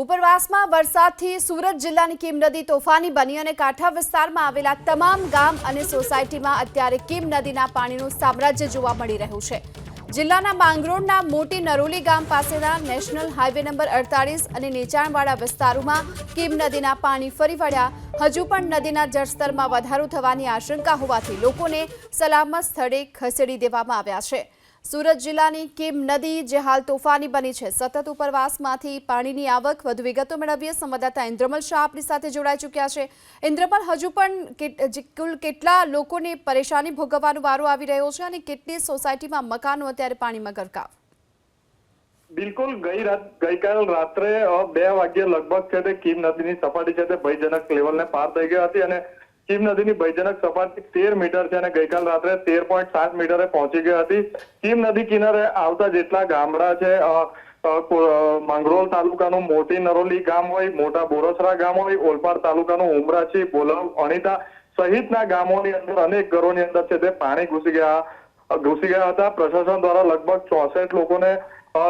ઉપરવાસમાં વરસાદથી સુરત જિલ્લાની કીમ નદી તોફાની બની અને કાંઠા વિસ્તારમાં આવેલા તમામ ગામ અને સોસાયટીમાં અત્યારે કીમ નદીના પાણીનું સામ્રાજ્ય જોવા મળી રહ્યું છે. જિલ્લાના માંગરોળના મોટી નરોલી ગામ પાસેના નેશનલ હાઈવે નંબર અડતાલીસ અને નીચાણવાળા વિસ્તારોમાં કીમ નદીના પાણી ફરી વળ્યા. હજુ પણ નદીના જળસ્તરમાં વધારો થવાની આશંકા હોવાથી લોકોને સલામત સ્થળે ખસેડી દેવામાં આવ્યા છે. સુરત જિલ્લાની કિમ નદી, જે હાલ તોફાની બની છે. સતત ઉપરવાસમાંથી પાણીની આવક વધુ વિગતો મેળવીએ. સંવાદદાતા ઇન્દ્રમલ શાહ આપણી સાથે જોડાઈ ચૂક્યા છે. ઇન્દ્રમલ, હજુ પણ કુલ કેટલા લોકોને પરેશાની ભોગવવાનો વારો આવી રહ્યો છે અને કેટલી સોસાયટીમાં મકાનો અત્યારે પાણીમાં ગરકાવ? બિલકુલ, ગઈ રાત, ગઈકાલ રાત્રે બે વાગ્યે લગભગ છે તે કીમ નદીની સપાટી છે તે ભયજનક લેવલને પાર થઈ ગઈ હતી અને કીમ નદીની ભયજનક સપાટી તેર મીટર છે અને ગઈકાલ રાત્રે તેર પોઈન્ટ સાત મીટરે પહોંચી ગઈ હતી. ચીમ નદી કિનારે આવતા જેટલા ગામડા છે માંગરોળ તાલુકાનું મોટી નરોલી ગામ હોય, મોટા બોરસરા ગામ હોય, ઓલપાડ તાલુકાનું ઉમરાછી બોલવ, અણીતા સહિતના ગામોની અંદર અનેક ઘરોની અંદર છે તે પાણી ઘૂસી ગયા ઘૂસી ગયા હતા. પ્રશાસન દ્વારા લગભગ ચોસઠ લોકોને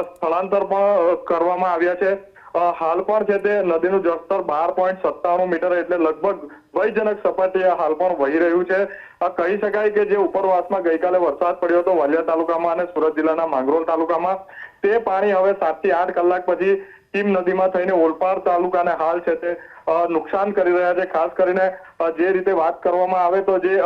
સ્થળાંતર પણ કરવામાં આવ્યા છે. હાલ પણ છે તે નદીનું જળસ્તર બાર પોઈન્ટ સત્તાણું મીટર એટલે લગભગ ભયજનક સપાટી હાલ પણ વહી રહ્યું છે. કહી શકાય કે જે ઉપરવાસમાં ગઈકાલે વરસાદ પડ્યો હતો વાલિયા તાલુકામાં અને સુરત જિલ્લાના માંગરોળ તાલુકામાં. તે પાણી હવે સાતથી આઠ કલાક પછી કીમ નદીમાં થઈને ઓલપાડ તાલુકાને હાલ છે તે નુકસાન કરી રહ્યા છે. ખાસ કરીને જે રીતે વાત કરવામાં આવે તો જે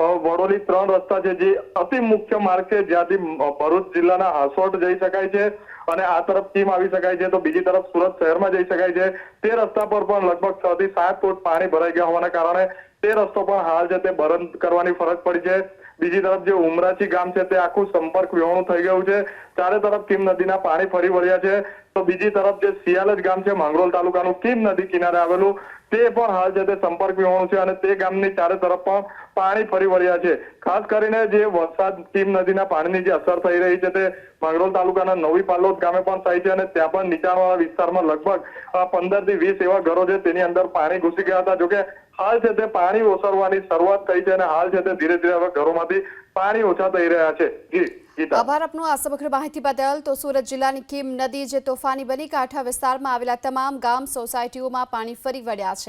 વડોલી ત્રણ રસ્તા છે જે અતિ મુખ્ય માર્ગ છે, જ્યાંથી ભરૂચ જિલ્લાના હાસોટ જઈ શકાય છે અને આ તરફ કીમ આવી શકાય છે તો બીજી તરફ સુરત શહેરમાં જઈ શકાય છે. તે રસ્તા પર પણ લગભગ છ થી સાત ફૂટ પાણી ભરાઈ ગયા હોવાના કારણે તે રસ્તો પણ હાલ છે તે બંધ કરવાની ફરજ પડી છે. બીજી તરફ જે ઉમરાચી ગામ છે તે આખું સંપર્ક વિહોણું થઈ ગયું છે. ચારે તરફ કીમ નદીના પાણી ફરી વળ્યા છે. તો બીજી તરફ જે સિયાલજ ગામ છે, માંગરોળ તાલુકાનું કીમ નદી કિનારે આવેલું, તે પણ હાલ છે તે સંપર્ક વિહોણું છે અને તે ગામની ચારે તરફ પણ પાણી ફરી વળ્યા છે. ખાસ કરીને જે વરસાદ કીમ નદીના પાણીની જે અસર થઈ રહી છે, તે માંગરોળ તાલુકાના નવી પાલોદ ગામે પણ થાય છે અને ત્યાં પણ નીચાણવાળા વિસ્તારમાં લગભગ પંદરથી વીસ એવા ઘરો છે, તેની અંદર પાણી ઘૂસી ગયા હતા. જોકે હાલ છે તે પાણી ઓસરવાની શરૂઆત થઈ છે અને હાલ છે તે ધીરે ધીરે હવે ઘરોમાંથી પાણી ઓછા થઈ રહ્યા છે. આભાર આપનો. આ સમગ્ર માહિતી બદલ તો સુરત જિલ્લાની કીમ નદી જે તોફાની બની, કાંઠા વિસ્તારમાં આવેલા તમામ ગામ સોસાયટીઓમાં પાણી ફરી વળ્યા છે.